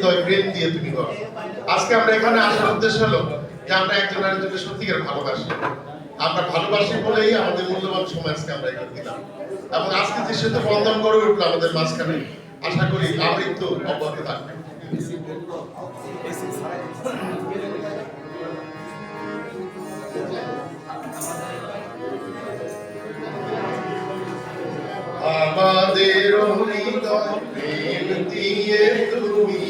হৃদয় প্রেম দিয়ে তুমি আজকে আমরা এখানে আসার উদ্দেশ্য হলো যে আমরা একজন আরেকজনকে সত্যিকার ভালোবাসি। আমরা ভালোবাসি বলেই আমাদের মূল্যবান আমরা এখানে দিলাম। এবং আজকে যে সেতু বন্ধন উঠল আমাদের মাঝখানে। আশা করি অব্যাহত থাকবে। আমাদের প্রেম দিয়ে তুমি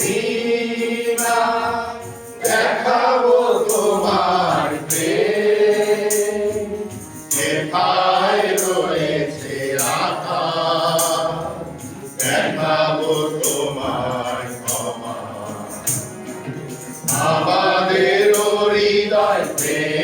ভিনা দেখাবো তোমার প্রেম। কোথায় রয়েছে রাধা দেখাবো তোমার ক্ষমা। আমাদের হৃদয় প্রেম।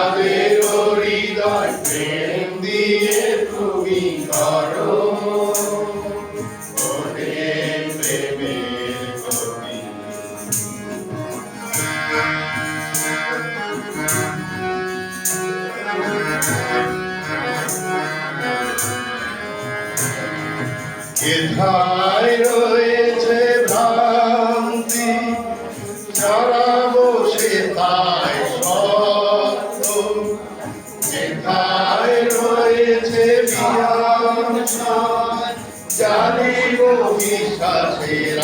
প্রেম দিয়ে তুমি করো। ওহে প্রেমের বিশ্বাসের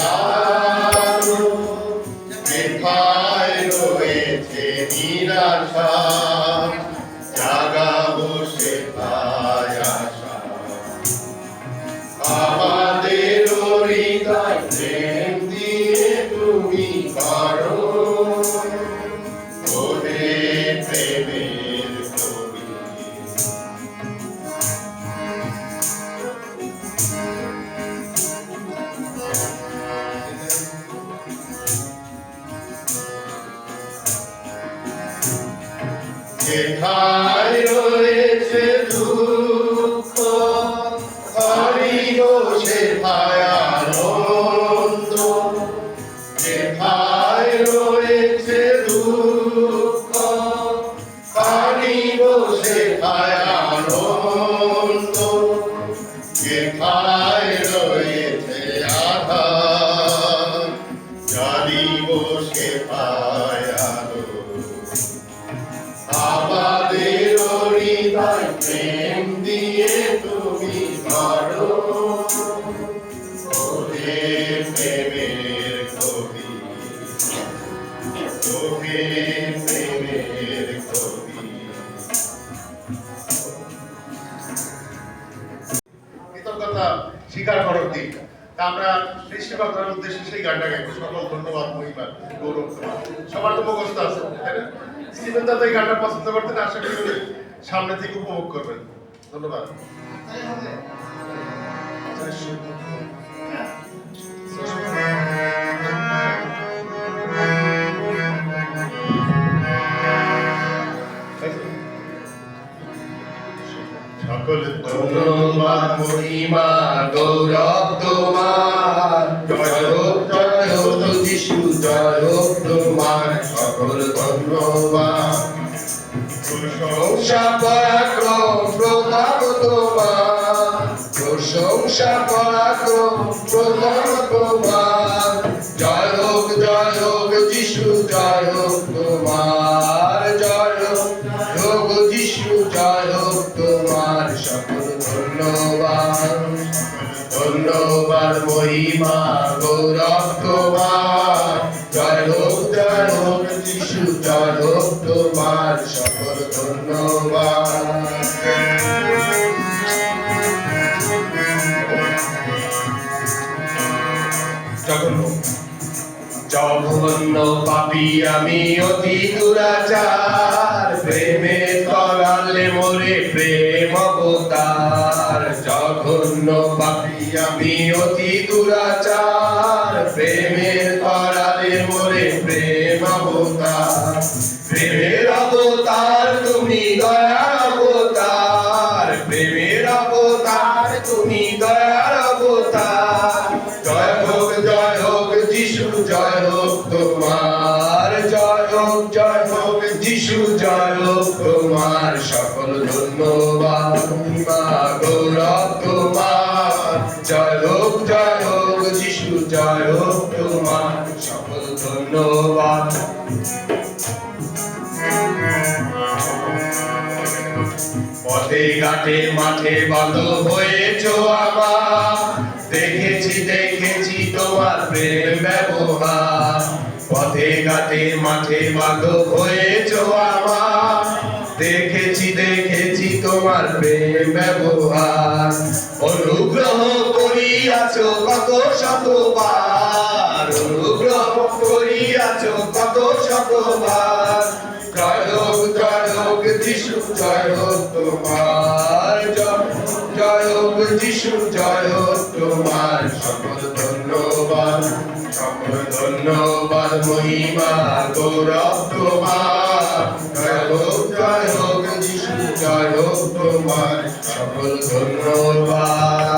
সে আনন্দ যেখায় রয়েছে আধার জানিব সে আলো আমাদের হৃদয় প্রেম দিয়ে তুমি করো স্টিভেন দা তো এই গানটা পছন্দ করতেন, আশা করি সামনে থেকে উপভোগ করবেন। ধন্যবাদ। সকল ধন্যবাদ মহিমা গৌরব। ধন্যবাদ ধন্যবাদ মহিমা গৌরব জঘন্য পাপি আমি অতি দুরাচার। প্রেমে তরালে মোরে প্রেম অবতার জঘন্য পাপি আমি অতি দুরাচার প্রেমের ধন্যবাদ। পথে, ঘাটে, মাঠে বাঁধো হয়েছ আমার দেখেছি দেখেছি তোমার প্রেম ব্যবহার। পথে, ঘাটে, মাঠে বাঁধো হয়েছ আমার দেখেছি দেখেছি তোমার প্রেম ব্যবহার। অনুগ্রহ করিয়াছ কত শতবার। অনুগ্রহ কত শতবার জয় হোক জয় হোক যিশু জয় হোক তোমার জয়। জয় হোক যিশু জয় হোক তোমার। সকল ধন্যবাদ সকল ধন্যবাদ, মহিমা, গৌরব তোমার। জয় হোক জয় হোক যিশু জয় হোক তোমার। সকল ধন্যবাদ।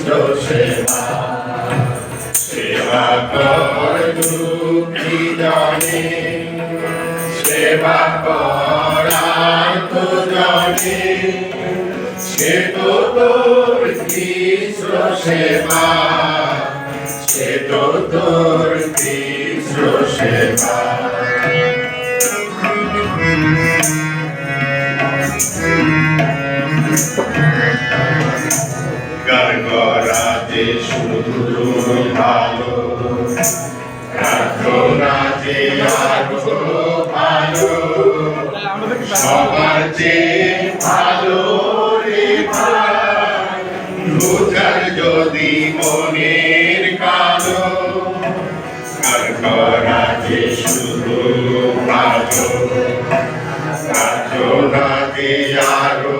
কৃষ্ণ সেবা সেবা কর দুঃখী জানে সেবা করায় তো জানে সে তো তোর কৃষ্ণ সেবা সে তো তোর কৃষ্ণ সেবা গান করা শুধু ভালো প্রার্থনা যে আরও ভালো। সবার চেয়ে ভালো রে ভাই। যদি মনের কালো। গান করা শুধু ভালো প্রার্থনা যে আরও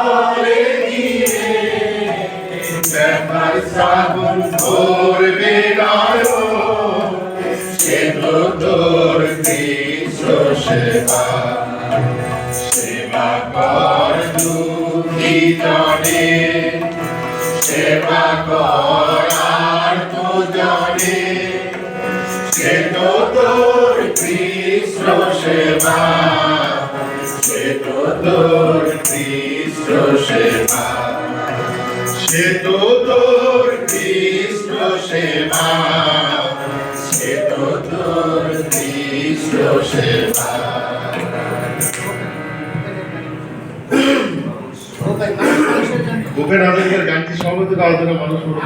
শ্রাবণ ভোর বেড়ায় সে তো তোর কৃষ্ণ সেবা সেবা কর দুঃখী জনে সেবা কর আর তো জনে সে তো তোর কৃষ্ণ সেবা সে তো তোর কৃষ্ণ সেবা সে তো তোর কৃষ্ণ সেবা সে তো তোর কৃষ্ণ সেবা। ভূপেন হাজারিকার গানটি সমবেত আলোচনা মানুষ মানুষ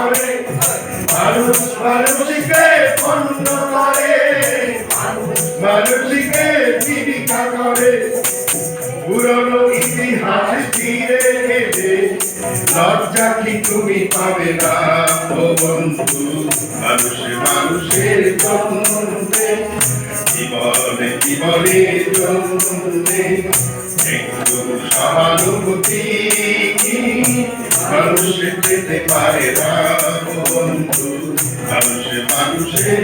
করে মানুষ মানুষকে পণ্য করে, মানুষকে জীবিকা করে। পুরনো ইতিহাস ফিরে এলে লজ্জা কি তুমি পাবে না, ও বন্ধু? মানুষ মানুষের জন্যে জীবনে জীবনের জন্যে একটু সহানুভূতি মানুষ পেতে পারে না বন্ধু মানুষ মানুষের